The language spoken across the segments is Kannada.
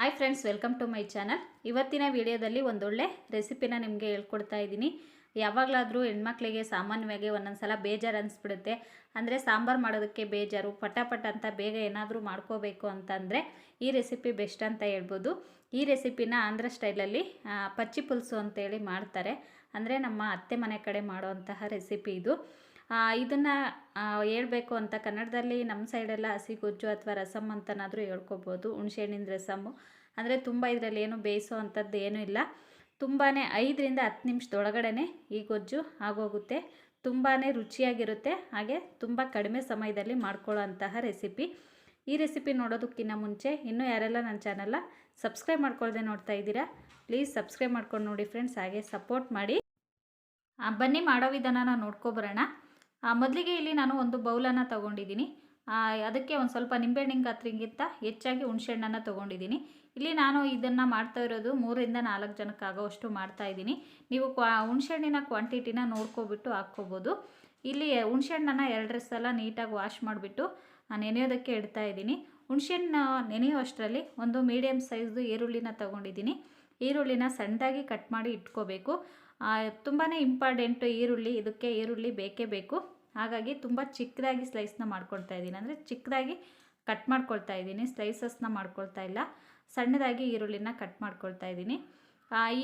Hi friends welcome to my channel ಇವತ್ತಿನ ವಿಡಿಯೋದಲ್ಲಿ ಒಂದೊಳ್ಳೆ ರೆಸಿಪಿನ ನಿಮಗೆ ಹೇಳ್ಕೊಡ್ತಾ ಇದ್ದೀನಿ. ಯಾವಾಗಲಾದರೂ ಹೆಣ್ಮಕ್ಳಿಗೆ ಸಾಮಾನ್ಯವಾಗಿ ಒಂದೊಂದು ಸಲ ಬೇಜಾರು ಅನಿಸ್ಬಿಡುತ್ತೆ. ಅಂದರೆ ಸಾಂಬಾರು ಮಾಡೋದಕ್ಕೆ ಬೇಜಾರು, ಪಟಾಪಟ ಅಂತ ಬೇಗ ಏನಾದರೂ ಮಾಡ್ಕೋಬೇಕು ಅಂತಂದರೆ ಈ ರೆಸಿಪಿ ಬೆಸ್ಟ್ ಅಂತ ಹೇಳ್ಬೋದು. ಈ ರೆಸಿಪಿನ ಆಂಧ್ರ ಸ್ಟೈಲಲ್ಲಿ ಪಚ್ಚಿ ಪುಲ್ಸು ಅಂತೇಳಿ ಮಾಡ್ತಾರೆ. ಅಂದರೆ ನಮ್ಮ ಅತ್ತೆ ಮನೆ ಕಡೆ ಮಾಡುವಂತಹ ರೆಸಿಪಿ ಇದು. ಇದನ್ನು ಹೇಳಬೇಕು ಅಂತ ಕನ್ನಡದಲ್ಲಿ ನಮ್ಮ ಸೈಡೆಲ್ಲ ಹಸಿ ಗೊಜ್ಜು ಅಥವಾ ರಸಮ್ ಅಂತನಾದರೂ ಹೇಳ್ಕೊಬೋದು, ಹುಣಸೆಹಣ್ಣಿನ ರಸಮ್ಮು ಅಂದರೆ ತುಂಬ ಇದರಲ್ಲಿ ಏನು ಬೇಯಿಸೋ ಅಂಥದ್ದು ಏನೂ ಇಲ್ಲ. ತುಂಬಾ ಐದರಿಂದ ಹತ್ತು ನಿಮಿಷದೊಳಗಡೆ ಈ ಗೊಜ್ಜು ಆಗೋಗುತ್ತೆ. ತುಂಬಾ ರುಚಿಯಾಗಿರುತ್ತೆ. ಹಾಗೆ ತುಂಬ ಕಡಿಮೆ ಸಮಯದಲ್ಲಿ ಮಾಡ್ಕೊಳ್ಳೋ ಅಂತಹ ರೆಸಿಪಿ. ಈ ರೆಸಿಪಿ ನೋಡೋದಕ್ಕಿಂತ ಮುಂಚೆ ಇನ್ನೂ ಯಾರೆಲ್ಲ ನನ್ನ ಚಾನಲ್ನ ಸಬ್ಸ್ಕ್ರೈಬ್ ಮಾಡ್ಕೊಳ್ಳದೆ ನೋಡ್ತಾ ಇದ್ದೀರಾ, ಪ್ಲೀಸ್ ಸಬ್ಸ್ಕ್ರೈಬ್ ಮಾಡ್ಕೊಂಡು ನೋಡಿ ಫ್ರೆಂಡ್ಸ್, ಹಾಗೆ ಸಪೋರ್ಟ್ ಮಾಡಿ. ಬನ್ನಿ ಮಾಡೋ ವಿಧಾನನ ನೋಡ್ಕೊಬರೋಣ ಮೊದಲಿಗೆ ಇಲ್ಲಿ ನಾನು ಒಂದು ಬೌಲನ್ನು ತೊಗೊಂಡಿದ್ದೀನಿ. ಅದಕ್ಕೆ ಒಂದು ಸ್ವಲ್ಪ ನಿಂಬೆಹಣ್ಣಿನ ಗಾತ್ರಿಗಿಂತ ಹೆಚ್ಚಾಗಿ ಹುಣಸೆಹಣ್ಣನ್ನು ತೊಗೊಂಡಿದ್ದೀನಿ. ಇಲ್ಲಿ ನಾನು ಇದನ್ನು ಮಾಡ್ತಾ ಇರೋದು ಮೂರಿಂದ ನಾಲ್ಕು ಜನಕ್ಕೆ ಆಗೋವಷ್ಟು ಮಾಡ್ತಾ ಇದ್ದೀನಿ. ನೀವು ಕ್ವಾ, ಹುಣಸೆಹಣ್ಣಿನ ಕ್ವಾಂಟಿಟಿನ ನೋಡ್ಕೊಬಿಟ್ಟು ಹಾಕ್ಕೋಬೋದು. ಇಲ್ಲಿ ಹುಣಸೆಹಣ್ಣನ್ನು ಎರಡು ಸಲ ನೀಟಾಗಿ ವಾಶ್ ಮಾಡಿಬಿಟ್ಟು ನೆನೆಯೋದಕ್ಕೆ ಇಡ್ತಾ ಇದ್ದೀನಿ. ಹುಣಸೆಹಣ್ಣು ನೆನೆಯೋ ಅಷ್ಟರಲ್ಲಿ ಒಂದು ಮೀಡಿಯಮ್ ಸೈಜ್ದು ಈರುಳ್ಳಿನ ತೊಗೊಂಡಿದ್ದೀನಿ. ಈರುಳ್ಳಿನ ಸಣ್ಣದಾಗಿ ಕಟ್ ಮಾಡಿ ಇಟ್ಕೋಬೇಕು. ತುಂಬಾ ಇಂಪಾರ್ಟೆಂಟು ಈರುಳ್ಳಿ, ಇದಕ್ಕೆ ಈರುಳ್ಳಿ ಬೇಕೇ ಬೇಕು. ಹಾಗಾಗಿ ತುಂಬ ಚಿಕ್ಕದಾಗಿ ಸ್ಲೈಸ್ನ ಮಾಡ್ಕೊಳ್ತಾ ಇದ್ದೀನಿ. ಅಂದರೆ ಚಿಕ್ಕದಾಗಿ ಕಟ್ ಮಾಡ್ಕೊಳ್ತಾ ಇದ್ದೀನಿ. ಸ್ಲೈಸಸ್ನ ಮಾಡ್ಕೊಳ್ತಾ ಇಲ್ಲ. ಸಣ್ಣದಾಗಿ ಈರುಳ್ಳಿನ ಕಟ್ ಮಾಡ್ಕೊಳ್ತಾ ಇದ್ದೀನಿ.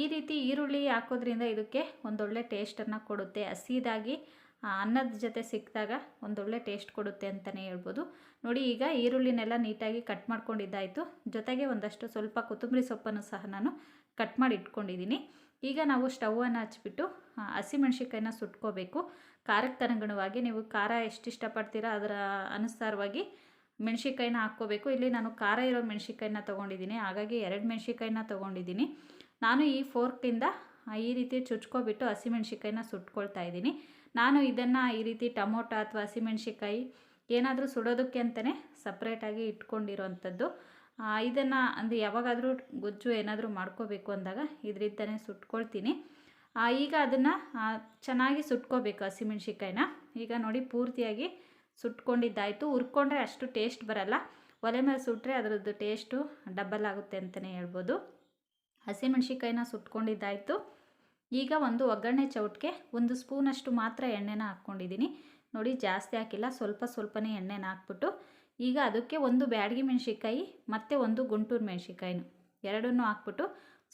ಈ ರೀತಿ ಈರುಳ್ಳಿ ಹಾಕೋದ್ರಿಂದ ಇದಕ್ಕೆ ಒಂದೊಳ್ಳೆ ಟೇಸ್ಟನ್ನು ಕೊಡುತ್ತೆ. ಹಸಿದಾಗಿ ಅನ್ನದ ಜೊತೆ ಸಿಕ್ಕಿದಾಗ ಒಂದೊಳ್ಳೆ ಟೇಸ್ಟ್ ಕೊಡುತ್ತೆ ಅಂತಲೇ ಹೇಳ್ಬೋದು. ನೋಡಿ, ಈಗ ಈರುಳ್ಳಿನೆಲ್ಲ ನೀಟಾಗಿ ಕಟ್ ಮಾಡ್ಕೊಂಡಿದ್ದಾಯಿತು. ಜೊತೆಗೆ ಒಂದಷ್ಟು ಸ್ವಲ್ಪ ಕೊತ್ತಂಬರಿ ಸೊಪ್ಪನ್ನು ಸಹ ನಾನು ಕಟ್ ಮಾಡಿ ಇಟ್ಕೊಂಡಿದ್ದೀನಿ ಈಗ ನಾವು ಸ್ಟವನ್ನು ಹಚ್ಬಿಟ್ಟು ಹಸಿಮೆಣ್ಸಿಕಾಯಿನ ಸುಟ್ಕೋಬೇಕು. ಖಾರಕ್ಕೆ ತನುಗುಣವಾಗಿ ನೀವು ಖಾರ ಎಷ್ಟು ಇಷ್ಟಪಡ್ತೀರಾ ಅದರ ಅನುಸಾರವಾಗಿ ಮೆಣಸಿಕಾಯಿನ ಹಾಕ್ಕೋಬೇಕು. ಇಲ್ಲಿ ನಾನು ಖಾರ ಇರೋ ಮೆಣಸಿಕಾಯಿನ ತೊಗೊಂಡಿದ್ದೀನಿ. ಹಾಗಾಗಿ ಎರಡು ಮೆಣಸಿಕಾಯಿನ ತೊಗೊಂಡಿದ್ದೀನಿ. ನಾನು ಈ ಫೋರ್ಕಿಂದ ಈ ರೀತಿ ಚುಚ್ಕೊಬಿಟ್ಟು ಹಸಿಮೆಣ್ಸಿಕಾಯಿನ ಸುಟ್ಕೊಳ್ತಾ ಇದ್ದೀನಿ. ನಾನು ಇದನ್ನು ಈ ರೀತಿ ಟೊಮೊಟೊ ಅಥವಾ ಹಸಿಮೆಣ್ಸಿಕಾಯಿ ಏನಾದರೂ ಸುಡೋದಕ್ಕೆ ಅಂತಲೇ ಸಪ್ರೇಟಾಗಿ ಇಟ್ಕೊಂಡಿರೋವಂಥದ್ದು ಇದನ್ನು ಅಂದರೆ ಯಾವಾಗಾದರೂ ಗೊಜ್ಜು ಏನಾದರೂ ಮಾಡ್ಕೋಬೇಕು ಅಂದಾಗ ಇದರಿಂದನೇ ಸುಟ್ಕೊಳ್ತೀನಿ. ಈಗ ಅದನ್ನು ಚೆನ್ನಾಗಿ ಸುಟ್ಕೋಬೇಕು ಹಸಿಮೆಣ್ಸಿಕಾಯಿನ ಈಗ ನೋಡಿ ಪೂರ್ತಿಯಾಗಿ ಸುಟ್ಕೊಂಡಿದ್ದಾಯಿತು. ಹುರ್ಕೊಂಡ್ರೆ ಅಷ್ಟು ಟೇಸ್ಟ್ ಬರಲ್ಲ. ಒಲೆ ಮೇಲೆ ಸುಟ್ಟರೆ ಅದರದ್ದು ಟೇಸ್ಟು ಡಬ್ಬಲ್ ಆಗುತ್ತೆ ಅಂತಲೇ ಹೇಳ್ಬೋದು. ಹಸಿಮೆಣ್ಸಿಕಾಯಿನ ಸುಟ್ಕೊಂಡಿದ್ದಾಯಿತು. ಈಗ ಒಂದು ಒಗ್ಗರಣೆ ಚೌಟ್ಗೆ ಒಂದು ಸ್ಪೂನಷ್ಟು ಮಾತ್ರ ಎಣ್ಣೆನ ಹಾಕ್ಕೊಂಡಿದ್ದೀನಿ. ನೋಡಿ, ಜಾಸ್ತಿ ಹಾಕಿಲ್ಲ, ಸ್ವಲ್ಪ ಸ್ವಲ್ಪನೇ ಎಣ್ಣೆನ ಹಾಕ್ಬಿಟ್ಟು. ಈಗ ಅದಕ್ಕೆ ಒಂದು ಬ್ಯಾಡಗಿ ಮೆಣಸಿಕಾಯಿ ಮತ್ತು ಒಂದು ಗುಂಟೂರು ಮೆಣಸಿಕಾಯಿನು ಎರಡನ್ನೂ ಹಾಕ್ಬಿಟ್ಟು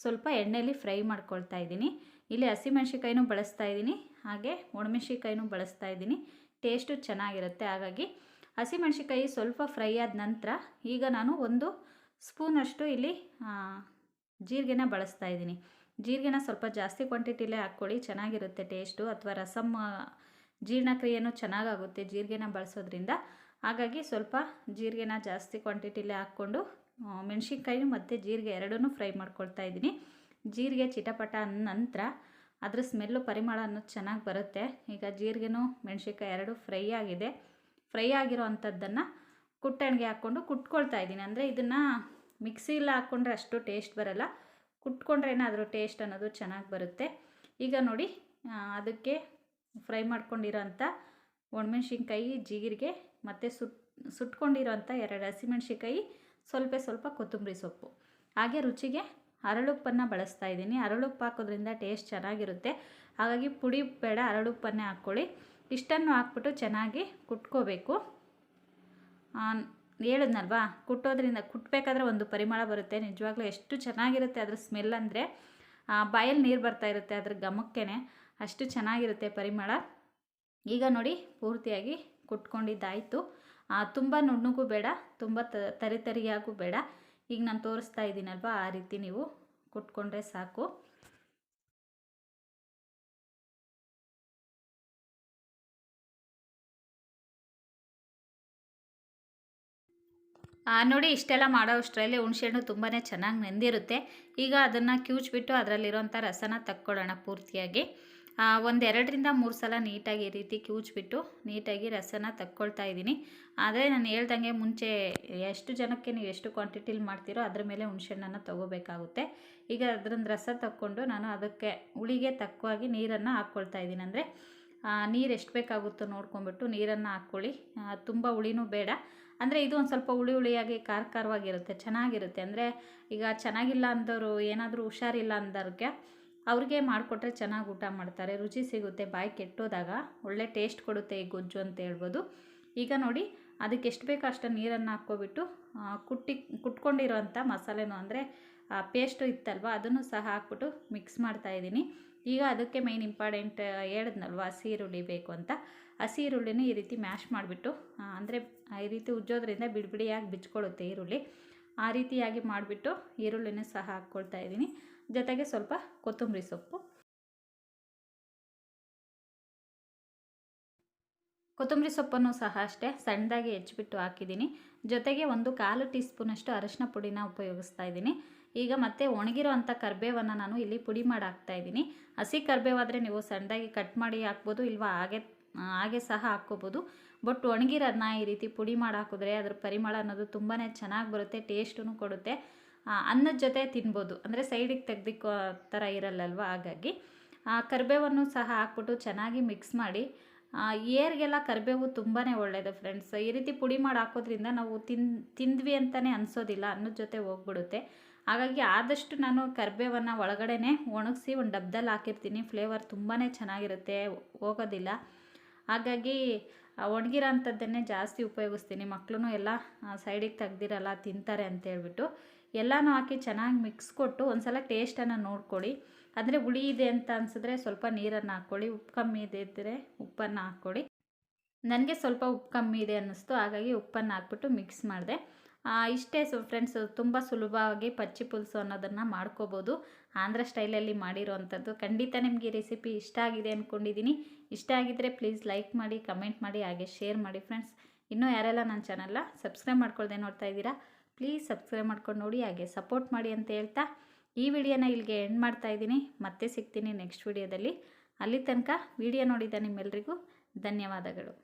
ಸ್ವಲ್ಪ ಎಣ್ಣೆಯಲ್ಲಿ ಫ್ರೈ ಮಾಡ್ಕೊಳ್ತಾ ಇದ್ದೀನಿ. ಇಲ್ಲಿ ಹಸಿ ಮೆಣಸಿಕಾಯಿನೂ ಬಳಸ್ತಾ ಇದ್ದೀನಿ, ಹಾಗೆ ಒಣಮೆಣಸಿಕಾಯಿನೂ ಬಳಸ್ತಾ ಇದ್ದೀನಿ. ಟೇಸ್ಟು ಚೆನ್ನಾಗಿರುತ್ತೆ, ಹಾಗಾಗಿ ಹಸಿಮೆಣ್ಸಿಕಾಯಿ ಸ್ವಲ್ಪ ಫ್ರೈ ಆದ ನಂತರ ಈಗ ನಾನು ಒಂದು ಸ್ಪೂನಷ್ಟು ಇಲ್ಲಿ ಜೀರಿಗೆನ ಬಳಸ್ತಾ ಇದ್ದೀನಿ. ಜೀರಿಗೆನ ಸ್ವಲ್ಪ ಜಾಸ್ತಿ ಕ್ವಾಂಟಿಟಿಲೇ ಹಾಕ್ಕೊಳ್ಳಿ, ಚೆನ್ನಾಗಿರುತ್ತೆ ಟೇಸ್ಟು ಅಥವಾ ರಸಮ್ ಜೀರ್ಣಕ್ರಿಯೆನೂ ಚೆನ್ನಾಗಾಗುತ್ತೆ ಜೀರಿಗೆನ ಬಳಸೋದ್ರಿಂದ. ಹಾಗಾಗಿ ಸ್ವಲ್ಪ ಜೀರಿಗೆನ ಜಾಸ್ತಿ ಕ್ವಾಂಟಿಟಿಲೇ ಹಾಕ್ಕೊಂಡು ಮೆಣಸಿನ್ಕಾಯಿ ಮತ್ತು ಜೀರಿಗೆ ಎರಡನ್ನೂ ಫ್ರೈ ಮಾಡ್ಕೊಳ್ತಾ ಇದ್ದೀನಿ. ಜೀರಿಗೆ ಚಿಟಪಟ ನಂತರ ಅದ್ರ ಸ್ಮೆಲ್ಲು ಪರಿಮಳ ಅನ್ನೋದು ಚೆನ್ನಾಗಿ ಬರುತ್ತೆ. ಈಗ ಜೀರಿಗೆನೂ ಮೆಣಸಿನ್ಕಾಯಿ ಎರಡು ಫ್ರೈ ಆಗಿದೆ. ಫ್ರೈ ಆಗಿರೋ ಅಂಥದ್ದನ್ನು ಕುಟ್ಟಣಿಗೆ ಹಾಕ್ಕೊಂಡು ಕುಟ್ಕೊಳ್ತಾ ಇದ್ದೀನಿ. ಅಂದರೆ ಇದನ್ನು ಮಿಕ್ಸಿಲ್ಲ ಹಾಕ್ಕೊಂಡ್ರೆ ಅಷ್ಟು ಟೇಸ್ಟ್ ಬರಲ್ಲ. ಕುಟ್ಕೊಂಡ್ರೇನೆ ಅದರ ಟೇಸ್ಟ್ ಅನ್ನೋದು ಚೆನ್ನಾಗಿ ಬರುತ್ತೆ. ಈಗ ನೋಡಿ ಅದಕ್ಕೆ ಫ್ರೈ ಮಾಡ್ಕೊಂಡಿರೋಂಥ ಒಣಮೆಣ್ಸಿನ್ಕಾಯಿ, ಜೀರಿಗೆ ಮತ್ತು ಸುಟ್, ಸುಟ್ಕೊಂಡಿರೋಂಥ ಎರಡು ಹಸಿಮೆಣ್ಸಿನ್ಕಾಯಿ, ಸ್ವಲ್ಪ ಸ್ವಲ್ಪ ಕೊತ್ತಂಬರಿ ಸೊಪ್ಪು. ಹಾಗೆ ರುಚಿಗೆ ಅರಳುಪ್ಪನ್ನು ಬಳಸ್ತಾ ಇದ್ದೀನಿ. ಅರಳುಪ್ಪು ಹಾಕೋದ್ರಿಂದ ಟೇಸ್ಟ್ ಚೆನ್ನಾಗಿರುತ್ತೆ. ಹಾಗಾಗಿ ಪುಡಿ ಬೇಡ, ಅರಳುಪ್ಪನ್ನೇ ಹಾಕ್ಕೊಳ್ಳಿ. ಇಷ್ಟನ್ನು ಹಾಕ್ಬಿಟ್ಟು ಚೆನ್ನಾಗಿ ಕುಟ್ಕೋಬೇಕು. ಹೇಳಿದ್ನಲ್ವಾ? ಕುಟ್ಟೋದ್ರಿಂದ ಕುಟ್ಟಬೇಕಾದ್ರೆ ಒಂದು ಪರಿಮಳ ಬರುತ್ತೆ. ನಿಜವಾಗ್ಲೂ ಎಷ್ಟು ಚೆನ್ನಾಗಿರುತ್ತೆ ಅದ್ರ ಸ್ಮೆಲ್ ಅಂದರೆ ಬಾಯಲ್ಲಿ ನೀರು ಬರ್ತಾ ಇರುತ್ತೆ ಅದ್ರ ಘಮಕ್ಕೇ ಅಷ್ಟು ಚೆನ್ನಾಗಿರುತ್ತೆ ಪರಿಮಳ. ಈಗ ನೋಡಿ, ಪೂರ್ತಿಯಾಗಿ ಕುಟ್ಕೊಂಡಿದ್ದಾಯಿತು. ತುಂಬ ನುಣ್ಣಗೂ ಬೇಡ, ತುಂಬ ತರಿತರಿಯಾಗೂ ಬೇಡ. ಈಗ ನಾನು ತೋರಿಸ್ತಾ ಇದ್ದೀನಲ್ವ ಆ ರೀತಿ ನೀವು ಕುಟ್ಕೊಂಡ್ರೆ ಸಾಕು. ನೋಡಿ, ಇಷ್ಟೆಲ್ಲ ಮಾಡೋ ಅಷ್ಟರಲ್ಲಿ ಹುಣಸೆಹಣ್ಣು ತುಂಬಾ ಚೆನ್ನಾಗಿ ನೆಂದಿರುತ್ತೆ. ಈಗ ಅದನ್ನು ಕ್ಯೂಚ್ಬಿಟ್ಟು ಅದರಲ್ಲಿರೋಂಥ ರಸನ ತಕ್ಕೊಳ್ಳೋಣ ಪೂರ್ತಿಯಾಗಿ. ಒಂದೆರಡರಿಂದ ಒಂದು ಮೂರು ಸಲ ನೀಟಾಗಿ ಈ ರೀತಿ ಕ್ಯೂಚ್ಬಿಟ್ಟು ನೀಟಾಗಿ ರಸನ ತಕ್ಕೊಳ್ತಾ ಇದ್ದೀನಿ. ಆದರೆ ನಾನು ಹೇಳ್ದಂಗೆ ಮುಂಚೆ ಎಷ್ಟು ಜನಕ್ಕೆ ನೀವು ಎಷ್ಟು ಕ್ವಾಂಟಿಟಿಲಿ ಮಾಡ್ತೀರೋ ಅದ್ರ ಮೇಲೆ ಹುಣಸೆಹಣ್ಣನ್ನು ತೊಗೋಬೇಕಾಗುತ್ತೆ. ಈಗ ಅದ್ರಿಂದ ರಸ ತಕ್ಕೊಂಡು ನಾನು ಅದಕ್ಕೆ ಹುಳಿಗೆ ತಕ್ಕವಾಗಿ ನೀರನ್ನು ಹಾಕ್ಕೊಳ್ತಾ ಇದ್ದೀನಿ. ಅಂದರೆ ನೀರು ಎಷ್ಟು ಬೇಕಾಗುತ್ತೋ ನೋಡ್ಕೊಂಬಿಟ್ಟು ನೀರನ್ನು ಹಾಕ್ಕೊಳ್ಳಿ. ತುಂಬ ಹುಳಿನೂ ಬೇಡ. ಅಂದರೆ ಇದು ಒಂದು ಸ್ವಲ್ಪ ಹುಳಿ ಹುಳಿಯಾಗಿ ಖಾರ ಖಾರವಾಗಿರುತ್ತೆ, ಚೆನ್ನಾಗಿರುತ್ತೆ. ಅಂದರೆ ಈಗ ಚೆನ್ನಾಗಿಲ್ಲ ಅಂದವರು ಏನಾದರೂ ಹುಷಾರಿಲ್ಲ ಅಂದವ್ರಿಗೆ ಅವ್ರಿಗೆ ಮಾಡಿಕೊಟ್ರೆ ಚೆನ್ನಾಗಿ ಊಟ ಮಾಡ್ತಾರೆ. ರುಚಿ ಸಿಗುತ್ತೆ ಬಾಯಿ ಕೆಟ್ಟೋದಾಗ. ಒಳ್ಳೆ ಟೇಸ್ಟ್ ಕೊಡುತ್ತೆ ಈ ಗೊಜ್ಜು ಅಂತ ಹೇಳ್ಬೋದು. ಈಗ ನೋಡಿ, ಅದಕ್ಕೆ ಎಷ್ಟು ಬೇಕೋ ಅಷ್ಟು ನೀರನ್ನು ಹಾಕ್ಕೊಬಿಟ್ಟು ಕುಟ್ಟಿ, ಕುಟ್ಕೊಂಡಿರೋಂಥ ಮಸಾಲೆನೂ ಅಂದರೆ ಪೇಸ್ಟು ಇತ್ತಲ್ವ, ಅದನ್ನು ಸಹ ಹಾಕ್ಬಿಟ್ಟು ಮಿಕ್ಸ್ ಮಾಡ್ತಾಯಿದ್ದೀನಿ ಈಗ ಅದಕ್ಕೆ ಮೈನ್ ಇಂಪಾರ್ಟೆಂಟ್ ಹೇಳಿದ್ನಲ್ವ ಹಸಿ ಈರುಳ್ಳಿ ಬೇಕು ಅಂತ. ಹಸಿ ಈರುಳ್ಳಿನ ಈ ರೀತಿ ಮ್ಯಾಶ್ ಮಾಡಿಬಿಟ್ಟು ಅಂದರೆ ಈ ರೀತಿ ಉಜ್ಜೋದ್ರಿಂದ ಬಿಡಿಬಿಡಿಯಾಗಿ ಬಿಚ್ಕೊಳ್ಳುತ್ತೆ ಈರುಳ್ಳಿ. ಆ ರೀತಿಯಾಗಿ ಮಾಡಿಬಿಟ್ಟು ಈರುಳ್ಳಿನ ಸಹ ಹಾಕ್ಕೊಳ್ತಾ ಇದ್ದೀನಿ. ಜೊತೆಗೆ ಸ್ವಲ್ಪ ಕೊತ್ತಂಬರಿ ಸೊಪ್ಪು. ಕೊತ್ತಂಬರಿ ಸೊಪ್ಪನ್ನು ಸಹ ಅಷ್ಟೇ ಸಣ್ಣದಾಗಿ ಹೆಚ್ಚಿಬಿಟ್ಟು ಹಾಕಿದ್ದೀನಿ. ಜೊತೆಗೆ ಒಂದು ಕಾಲು ಟೀ ಸ್ಪೂನಷ್ಟು ಅರಶಿನ ಪುಡಿನ ಉಪಯೋಗಿಸ್ತಾ ಇದ್ದೀನಿ. ಈಗ ಮತ್ತೆ ಒಣಗಿರೋ ಅಂಥ ಕರ್ಬೇವನ್ನು ನಾನು ಇಲ್ಲಿ ಪುಡಿ ಮಾಡಿ ಹಾಕ್ತಾ ಇದ್ದೀನಿ. ಹಸಿ ಕರ್ಬೇವಾದರೆ ನೀವು ಸಣ್ಣದಾಗಿ ಕಟ್ ಮಾಡಿ ಹಾಕ್ಬೋದು ಇಲ್ವಾ ಹಾಗೆ ಹಾಗೆ ಸಹ ಹಾಕ್ಕೋಬೋದು. ಬಟ್ ಒಣಗಿರೋದನ್ನ ಈ ರೀತಿ ಪುಡಿ ಮಾಡಿ ಹಾಕಿದ್ರೆ ಅದ್ರ ಪರಿಮಳ ಅನ್ನೋದು ತುಂಬಾ ಚೆನ್ನಾಗಿ ಬರುತ್ತೆ ಟೇಸ್ಟೂ ಕೊಡುತ್ತೆ. ಅನ್ನದ ಜೊತೆ ತಿನ್ಬೋದು. ಅಂದರೆ ಸೈಡಿಗೆ ತೆಗ್ದಿಕ್ಕೋ ಥರ ಇರಲ್ಲಲ್ವ ಹಾಗಾಗಿ. ಕರಿಬೇವನ್ನು ಸಹ ಹಾಕ್ಬಿಟ್ಟು ಚೆನ್ನಾಗಿ ಮಿಕ್ಸ್ ಮಾಡಿ ಏರ್ಗೆಲ್ಲ ಕರಿಬೇವು ತುಂಬಾ ಒಳ್ಳೆಯದು ಫ್ರೆಂಡ್ಸ್. ಈ ರೀತಿ ಪುಡಿ ಮಾಡಿ ಹಾಕೋದ್ರಿಂದ ನಾವು ತಿನ್, ತಿಂದ್ವಿ ಅಂತಲೇ ಅನಿಸೋದಿಲ್ಲ, ಅನ್ನದ ಜೊತೆ ಹೋಗ್ಬಿಡುತ್ತೆ. ಹಾಗಾಗಿ ಆದಷ್ಟು ನಾನು ಕರಿಬೇವನ್ನು ಒಳಗಡೆನೆ ಒಣಗಿಸಿ ಒಂದು ಡಬ್ದಲ್ಲಿ ಹಾಕಿರ್ತೀನಿ. ಫ್ಲೇವರ್ ತುಂಬಾ ಚೆನ್ನಾಗಿರುತ್ತೆ, ಹೋಗೋದಿಲ್ಲ. ಹಾಗಾಗಿ ಒಣಗಿರೋ ಅಂಥದ್ದನ್ನೇ ಜಾಸ್ತಿ ಉಪಯೋಗಿಸ್ತೀನಿ. ಮಕ್ಕಳು ಎಲ್ಲ ಸೈಡಿಗೆ ತೆಗ್ದಿರಲ್ಲ, ತಿಂತಾರೆ ಅಂತ ಹೇಳ್ಬಿಟ್ಟು ಎಲ್ಲನೂ ಹಾಕಿ ಚೆನ್ನಾಗಿ ಮಿಕ್ಸ್ ಕೊಟ್ಟು ಒಂದ್ಸಲ ಟೇಸ್ಟನ್ನು ನೋಡ್ಕೊಳ್ಳಿ. ಅಂದರೆ ಹುಳಿ ಇದೆ ಅಂತ ಅನಿಸಿದ್ರೆ ಸ್ವಲ್ಪ ನೀರನ್ನು ಹಾಕ್ಕೊಳ್ಳಿ. ಉಪ್ಪು ಕಮ್ಮಿ ಇದೆ ಇದ್ದರೆ ಉಪ್ಪನ್ನು ಹಾಕ್ಕೊಳ್ಳಿ. ನನಗೆ ಸ್ವಲ್ಪ ಉಪ್ಪು ಕಮ್ಮಿ ಇದೆ ಅನ್ನಿಸ್ತು. ಹಾಗಾಗಿ ಉಪ್ಪನ್ನು ಹಾಕ್ಬಿಟ್ಟು ಮಿಕ್ಸ್ ಮಾಡಿದೆ. ಇಷ್ಟೇ ಸೊ ಫ್ರೆಂಡ್ಸ್ ತುಂಬ ಸುಲಭವಾಗಿ ಪಚ್ಚಿ ಪುಲ್ಸು ಅನ್ನೋದನ್ನು ಮಾಡ್ಕೋಬೋದು. ಆಂಧ್ರ ಸ್ಟೈಲಲ್ಲಿ ಮಾಡಿರೋವಂಥದ್ದು ಖಂಡಿತ ನಿಮಗೆ ರೆಸಿಪಿ ಇಷ್ಟ ಆಗಿದೆ ಅಂದ್ಕೊಂಡಿದ್ದೀನಿ ಇಷ್ಟ ಆಗಿದ್ದರೆ ಪ್ಲೀಸ್ ಲೈಕ್ ಮಾಡಿ ಕಮೆಂಟ್ ಮಾಡಿ, ಹಾಗೆ ಶೇರ್ ಮಾಡಿ ಫ್ರೆಂಡ್ಸ್ ಇನ್ನೂ ಯಾರೆಲ್ಲ ನನ್ನ ಚಾನಲ್ನ ಸಬ್ಸ್ಕ್ರೈಬ್ ಮಾಡ್ಕೊಳ್ದೆ ನೋಡ್ತಾ ಇದ್ದೀರಾ ಪ್ಲೀಸ್ ಸಬ್ಸ್ಕ್ರೈಬ್ ಮಾಡ್ಕೊಂಡು ನೋಡಿ, ಹಾಗೆ ಸಪೋರ್ಟ್ ಮಾಡಿ ಅಂತ ಹೇಳ್ತಾ ಈ ವಿಡಿಯೋನ ಇಲ್ಲಿಗೆ ಎಂಡ್ ಮಾಡ್ತಾ ಇದ್ದೀನಿ. ಮತ್ತೆ ಸಿಗ್ತೀನಿ ನೆಕ್ಸ್ಟ್ ವಿಡಿಯೋದಲ್ಲಿ. ಅಲ್ಲಿ ತನಕ ವಿಡಿಯೋ ನೋಡಿದ ನಿಮ್ಮೆಲ್ಲರಿಗೂ ಧನ್ಯವಾದಗಳು.